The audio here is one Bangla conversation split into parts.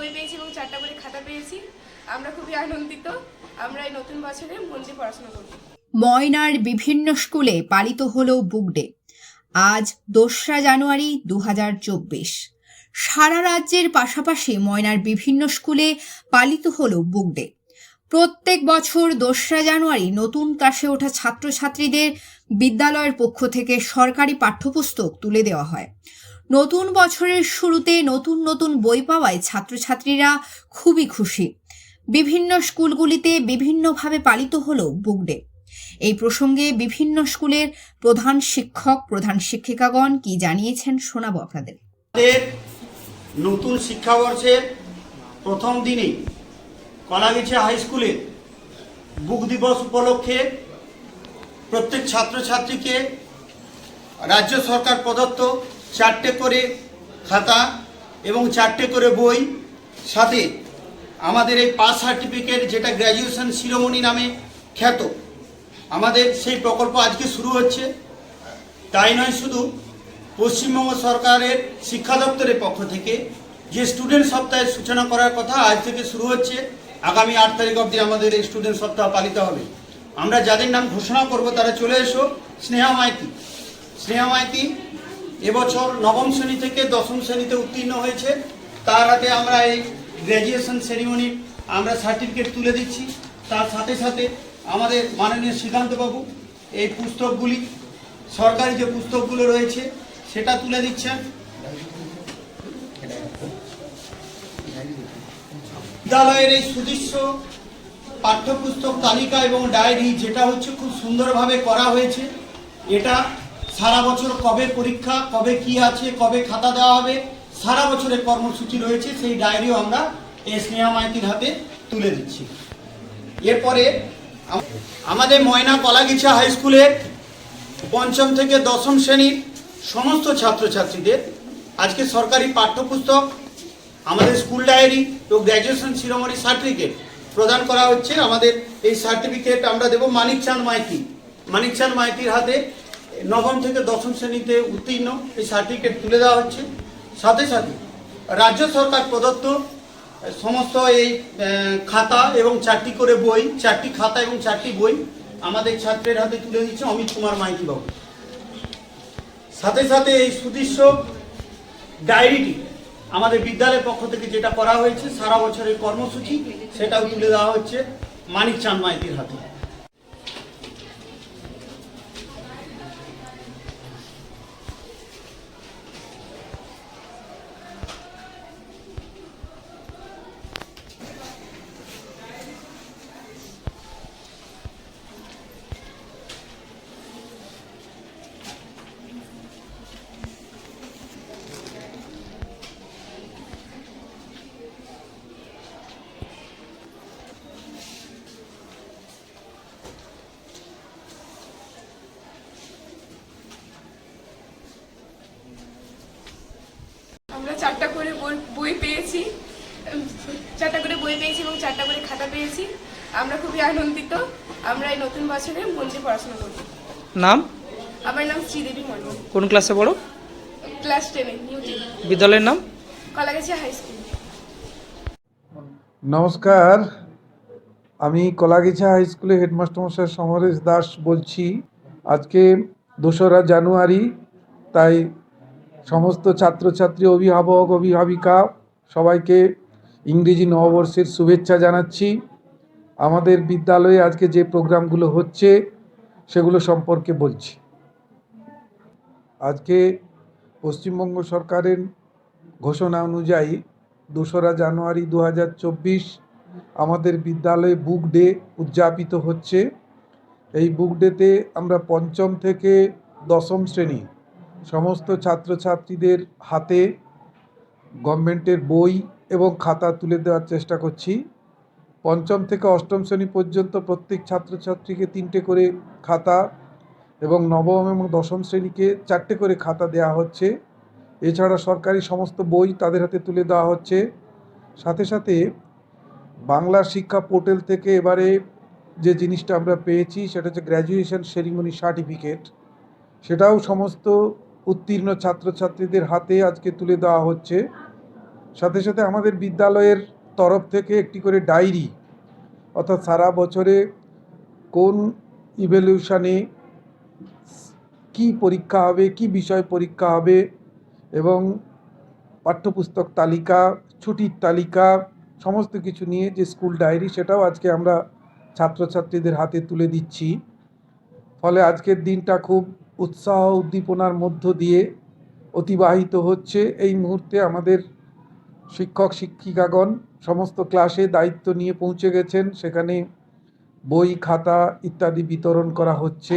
বই পেয়েছি এবং চারটা করে খাতা পেয়েছি। আমরা খুবই আনন্দিত। আমরা এই নতুন বছরে মন দিয়ে পড়াশোনা করব। ময়নার বিভিন্ন স্কুলে পালিত হলো বুক ডে। আজ দোসরা জানুয়ারি দু হাজার চব্বিশ। সারা রাজ্যের পাশাপাশি ময়নার বিভিন্ন স্কুলে পালিত হলো বুক ডে। প্রত্যেক বছর দোসরা জানুয়ারি নতুন ক্লাসে ওঠা ছাত্রছাত্রীদের বিদ্যালয়ের পক্ষ থেকে সরকারি পাঠ্যপুস্তক তুলে দেওয়া হয়। নতুন বছরের শুরুতে নতুন নতুন বই পাওয়ায় ছাত্রছাত্রীরা খুবই খুশি। বিভিন্ন স্কুলগুলিতে বিভিন্নভাবে পালিত হলো বুক ডে এই প্রসঙ্গে বিভিন্ন স্কুলের প্রধান শিক্ষক, প্রধান শিক্ষিকাগণ কি জানিয়েছেন শোনাবো আপনাদের। নতুন শিক্ষাবর্ষের প্রথম দিনে কলাগেছে হাই স্কুলে বুক দিবস উপলক্ষে প্রত্যেক ছাত্রছাত্রীকে রাজ্য সরকার প্রদত্ত চারটে করে খাতা এবং চারটে করে বই। সাথে আমাদের এই পাস সার্টিফিকেট যেটা গ্র্যাজুয়েশন শিরোমণি নামে খ্যাত, আমাদের সেই প্রকল্প আজকে শুরু হচ্ছে। তাই নয় শুধু, পশ্চিমবঙ্গ সরকারের শিক্ষা দপ্তরের পক্ষ থেকে যে স্টুডেন্ট সপ্তাহের সূচনা করার কথা আজ থেকে শুরু হচ্ছে, আগামী আট তারিখ অবধি আমাদের এই স্টুডেন্ট সপ্তাহ পালিত হবে। আমরা যাদের নাম ঘোষণা করব তারা চলে এসো। স্নেহা মাইতি স্নেহা মাইতি এবছর নবম শ্রেণি থেকে দশম শ্রেণীতে উত্তীর্ণ হয়েছে। তার হাতে আমরা এই গ্র্যাজুয়েশন সেরিমনি আমরা সার্টিফিকেট তুলে দিচ্ছি। তার সাথে সাথে আমাদের মাননীয় শ্রীকান্তবাবু এই পুস্তকগুলি, সরকারি যে পুস্তকগুলো রয়েছে, সেটা তুলে দিচ্ছেন। বিদ্যালয়ের এই সুদৃশ্য পাঠ্যপুস্তক তালিকা এবং ডায়েরি যেটা হচ্ছে খুব সুন্দরভাবে করা হয়েছে। এটা সারা বছর কবে পরীক্ষা, কবে কি আছে, কবে খাতা দেওয়া হবে, সারা বছরের কর্মসূচি রয়েছে, সেই ডায়েরিও আমরা এই স্নেহা মাইতির হাতে তুলে দিচ্ছি। এরপরে আমাদের ময়না কলাগিছা হাই স্কুলের পঞ্চম থেকে দশম শ্রেণির সমস্ত ছাত্রছাত্রীদের আজকে সরকারি পাঠ্যপুস্তক, আমাদের স্কুল ডায়েরি ও গ্র্যাজুয়েশন শিরোমণি সার্টিফিকেট প্রদান করা হচ্ছে। আমাদের এই সার্টিফিকেট আমরা দেব মানিক চাঁদ মাইতি। মানিক চাঁদ মাইতির হাতে নবম থেকে দশম শ্রেণীতে উত্তীর্ণ, এই সার্টিফিকেট তুলে দেওয়া হচ্ছে। সাথে সাথে রাজ্য সরকার প্রদত্ত সমস্ত এই খাতা এবং চারটি করে বই, চারটি খাতা এবং চারটি বই আমাদের ছাত্রের হাতে তুলে দিচ্ছে অমিত কুমার মাইতি বাবু সাথে সাথে এই সুদৃশ্য ডায়েরিটি আমাদের বিদ্যালয়ের পক্ষ থেকে যেটা করা হয়েছে, সারা বছরের কর্মসূচি সেটাও তুলে দেওয়া হচ্ছে মানিক চাঁদ মাইতির হাতে। চারটা করে বই- বই পেয়েছি। চারটা করে বই পেয়েছি এবং চারটা করে খাতা পেয়েছি। আমরা খুবই আনন্দিত। আমরা এই নতুন বছরে মন দিয়ে পড়াশোনা করব। নাম? আমার নাম শ্রীদেবী মন্ডল কোন ক্লাসে পড়ো? ক্লাস টেনে নিউ বিদ্যালয়ের নাম? Kalagachhi high school. নমস্কার। আমি কলাগিছা হাই স্কুলের হেডমাস্টার মশাই সমরেশ দাস বলছি। আজকে দোসরা জানুয়ারি তাই সমস্ত ছাত্রছাত্রী, অভিভাবক, অভিভাবিকা, সবাইকে ইংরেজি নববর্ষের শুভেচ্ছা জানাচ্ছি। আমাদের বিদ্যালয়ে আজকে যে প্রোগ্রামগুলো হচ্ছে, সেগুলো সম্পর্কে বলছি। আজকে পশ্চিমবঙ্গ সরকারের ঘোষণা অনুযায়ী দোসরা জানুয়ারি দু হাজার চব্বিশ আমাদের বিদ্যালয়ে বুক ডে উদযাপিত হচ্ছে। এই বুক ডেতে আমরা পঞ্চম থেকে দশম শ্রেণি সমস্ত ছাত্রছাত্রীদের হাতে গভর্নমেন্টের বই এবং খাতা তুলে দেওয়ার চেষ্টা করছি। পঞ্চম থেকে অষ্টম শ্রেণি পর্যন্ত প্রত্যেক ছাত্রছাত্রীকে তিনটে করে খাতা এবং নবম এবং দশম শ্রেণীকে চারটে করে খাতা দেওয়া হচ্ছে। এছাড়া সরকারি সমস্ত বই তাদের হাতে তুলে দেওয়া হচ্ছে। সাথে সাথে বাংলা শিক্ষা পোর্টাল থেকে এবারে যে জিনিসটা আমরা পেয়েছি সেটা হচ্ছে গ্র্যাজুয়েশন সেরিমনি সার্টিফিকেট সেটাও সমস্ত উত্তীর্ণ ছাত্রছাত্রীদের হাতে আজকে তুলে দেওয়া হচ্ছে। সাথে সাথে আমাদের বিদ্যালয়ের তরফ থেকে একটি করে ডায়েরি, অর্থাৎ সারা বছরে কোন ইভ্যালুয়েশনে কি পরীক্ষা হবে, কি বিষয় পরীক্ষা হবে এবং পাঠ্যপুস্তক তালিকা, ছুটির তালিকা, সমস্ত কিছু নিয়ে যে স্কুল ডায়েরি, সেটাও আজকে আমরা ছাত্রছাত্রীদের হাতে তুলে দিচ্ছি। ফলে আজকের দিনটা খুব উৎসাহ উদ্দীপনার মধ্য দিয়ে অতিবাহিত হচ্ছে এই মুহূর্তে আমাদের শিক্ষক, শিক্ষিকাগণ সমস্ত ক্লাসে দায়িত্ব নিয়ে পৌঁছে গেছেন। সেখানে বই, খাতা ইত্যাদি বিতরণ করা হচ্ছে।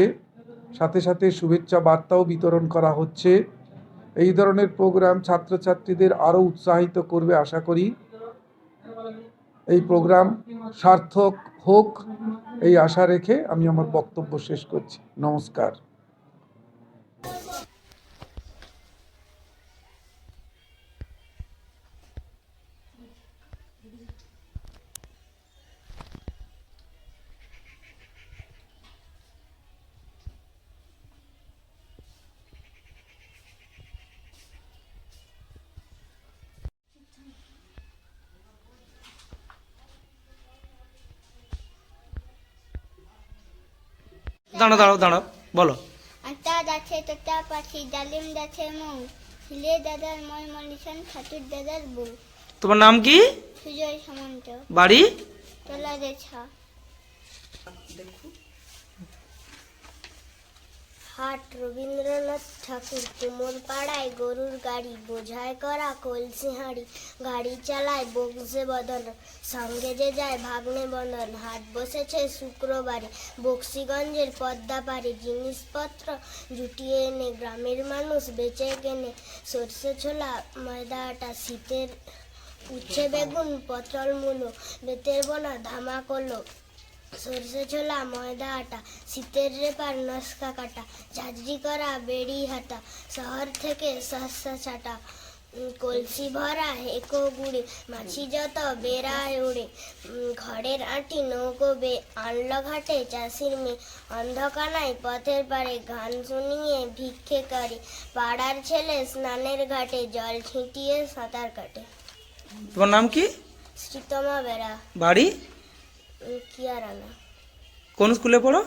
সাথে সাথে শুভেচ্ছা বার্তাও বিতরণ করা হচ্ছে। এই ধরনের প্রোগ্রাম ছাত্রছাত্রীদের আরও উৎসাহিত করবে আশা করি। এই প্রোগ্রাম সার্থক হোক, এই আশা রেখে আমি আমার বক্তব্য শেষ করছি। নমস্কার। দাঁড়াও দাঁড়াও দাঁড়াও বলো। আটা আছে তোতা পাখি ডালিম গাছে মৌ ছিলে দাদার মই মলিশন ঠাকুর দাদার বউ। তোমার নাম কি? সুজয় সামন্ত। বাড়ি? তোলা রেছা হাট রবীন্দ্রনাথ ঠাকুর তুমুর পাড়ায় গরুর গাড়ি, বোঝায় করা কলসি হাঁড়ি, গাড়ি চালায় বকসে বদন, সঙ্গে যে যায় ভাগ্নে বন্ধন, হাট বসেছে শুক্রবারে, বক্সিগঞ্জের পদ্মা পারে জিনিসপত্র জুটিয়ে এনে গ্রামের মানুষ বেচে কেনে, সর্ষে ছোলা, ময়দা আটা, শীতের উচ্ছে, বেগুন, পটল, মূলো, বেতের বোনা, ধামা কলো সরষে ছোলা ময়দা আটা শীতের রেপার নস্কা কাটা ঝাঁঝরি করা বেড়ি হাটা শহর থেকে সস্তা ছাটা কলসি ভরা হেকো গুড়ে মাছি যত বেড়ায় উড়ে ঘরের আটি নৌকো বে আনলো ঘাটে চাষির মেয়ে অন্ধকানায় পথের পারে গান শুনিয়ে ভিক্ষে করে পাড়ার ছেলে স্নানের ঘাটে জল ছিটিয়ে সাঁতার কাটে। তোমার নাম কি? শ্রীতমা বেড়া। বাড়ি? কিয়ারানা কোন স্কুলে পড়ো?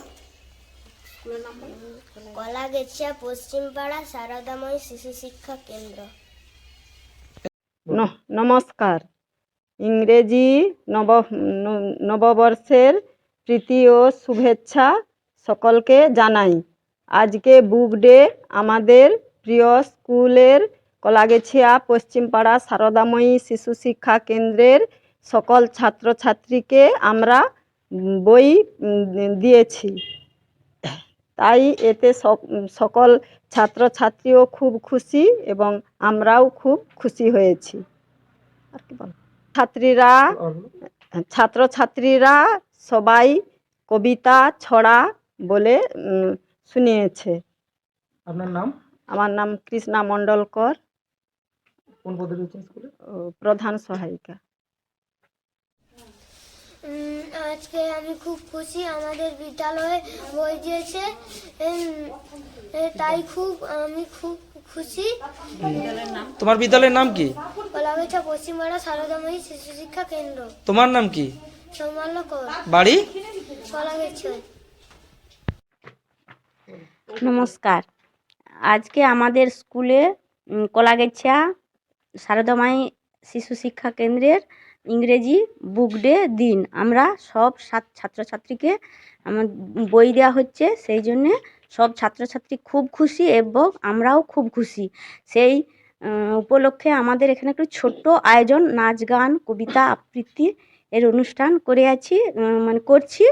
কলা গেছিয়া পশ্চিমপাড়া শারদাময়ী শিশু শিক্ষা কেন্দ্র। ন- নমস্কার। ইংরেজি নব নববর্ষের প্রীতি ও শুভেচ্ছা সকলকে জানাই। আজকে বুক ডে আমাদের প্রিয় স্কুলের কলাগেছিয়া পশ্চিমপাড়া সারদাময়ী শিশু শিক্ষা কেন্দ্রের সকল ছাত্রছাত্রীকে আমরা বই দিয়েছি। তাই এতে সক- সকল ছাত্রছাত্রীও খুব খুশি এবং আমরাও খুব খুশি হয়েছি। আর কি বল? ছাত্রীরা ছাত্রছাত্রীরা সবাই কবিতা ছড়া বলে শুনিয়েছে। আপনার নাম? আমার নাম কৃষ্ণা মণ্ডলকর। কোন পদে রয়েছেন স্কুলে প্রধান সহায়িকা। আজকে আমি খুব খুশি আমাদের বিদ্যালয়ে বই দিয়েছে। তাই খুব আমি খুব খুশি। তোমার বিদ্যালয়ের নাম কি? কলাগেছা পশ্চিমবাড়া সারদাময়ী শিশু শিক্ষা কেন্দ্র। তোমার নাম কি? সৌমাল্য কর। বাড়ি? কলাগেছা নমস্কার। আজকে আমাদের স্কুলে উম, কলাগেছিয়া সারদামাই শিশু শিক্ষা কেন্দ্রের ইংরেজি বুক ডে দিন। আমরা সব ছাত- ছাত্রছাত্রীকে আমার বই দেওয়া হচ্ছে। সেই জন্যে সব ছাত্রছাত্রী খুব খুশি এবং আমরাও খুব খুশি। সেই উপলক্ষে আমাদের এখানে একটু ছোট্ট আয়োজন, নাচ গান, কবিতা আবৃত্তি এর অনুষ্ঠান করে আছি মানে করছি।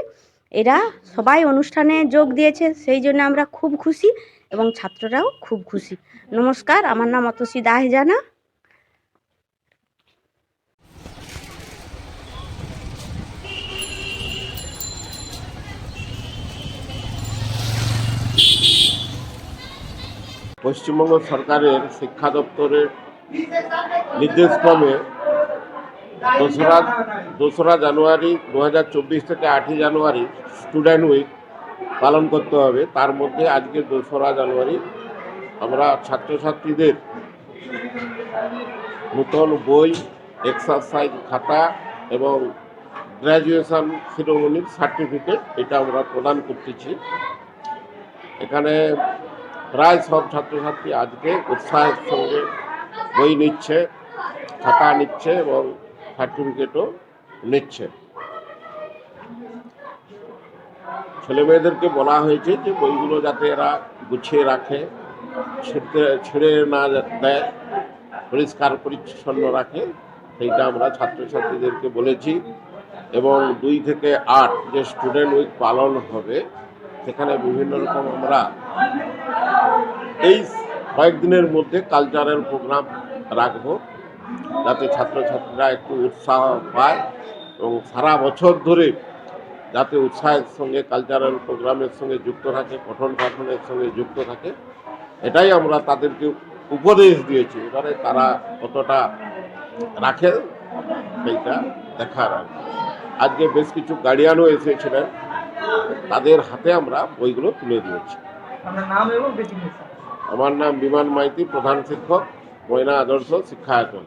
এরা সবাই অনুষ্ঠানে যোগ দিয়েছে, সেই জন্য আমরা খুব খুশি এবং ছাত্ররাও খুব খুশি। নমস্কার, আমার নাম অতসী দাহজানা। পশ্চিমবঙ্গ সরকারের শিক্ষা দপ্তরের নির্দেশক্রমে দোসরা দোসরা জানুয়ারি দু হাজার চব্বিশ থেকে আটই জানুয়ারি স্টুডেন্ট উইক পালন করতে হবে। তার মধ্যে আজকে দোসরা জানুয়ারি আমরা ছাত্রছাত্রীদের নূতন বই, এক্সারসাইজ খাতা এবং গ্র্যাজুয়েশন শিরোমণির সার্টিফিকেট এটা আমরা প্রদান করতেছি। এখানে প্রায় সব ছাত্রছাত্রী আজকে উৎসাহের সঙ্গে বই নিচ্ছে, খাতা নিচ্ছে এবং সার্টিফিকেটও নিচ্ছে। ছেলে মেয়েদেরকে বলা হয়েছে যে বইগুলো যাতে এরা গুছিয়ে রাখে ছিঁড়ে না দেয়, পরিষ্কার, পরিচ্ছন্ন রাখে, সেইটা আমরা ছাত্রছাত্রীদেরকে বলেছি। এবং দুই থেকে আট যে স্টুডেন্ট উইক পালন হবে, সেখানে বিভিন্ন রকম আমরা এই কয়েকদিনের মধ্যে কালচারাল প্রোগ্রাম রাখব, যাতে ছাত্রছাত্রীরা একটু উৎসাহ পায় এবং সারা বছর ধরে যাতে উৎসাহের সঙ্গে, কালচারাল প্রোগ্রামের সঙ্গে যুক্ত থাকে পঠন পাঠনের সঙ্গে যুক্ত থাকে। এটাই আমরা তাদেরকে উপদেশ দিয়েছি। এবারে তারা কতটা রাখে সেইটা দেখার আজকে বেশ কিছু গার্ডিয়ানও এসেছিলেন। তাদের হাতে আমরা বইগুলো তুলে দিয়েছি। নাম এবং আমার নাম বিমান মাইতি প্রধান শিক্ষক ময়না আদর্শ শিক্ষায়তন।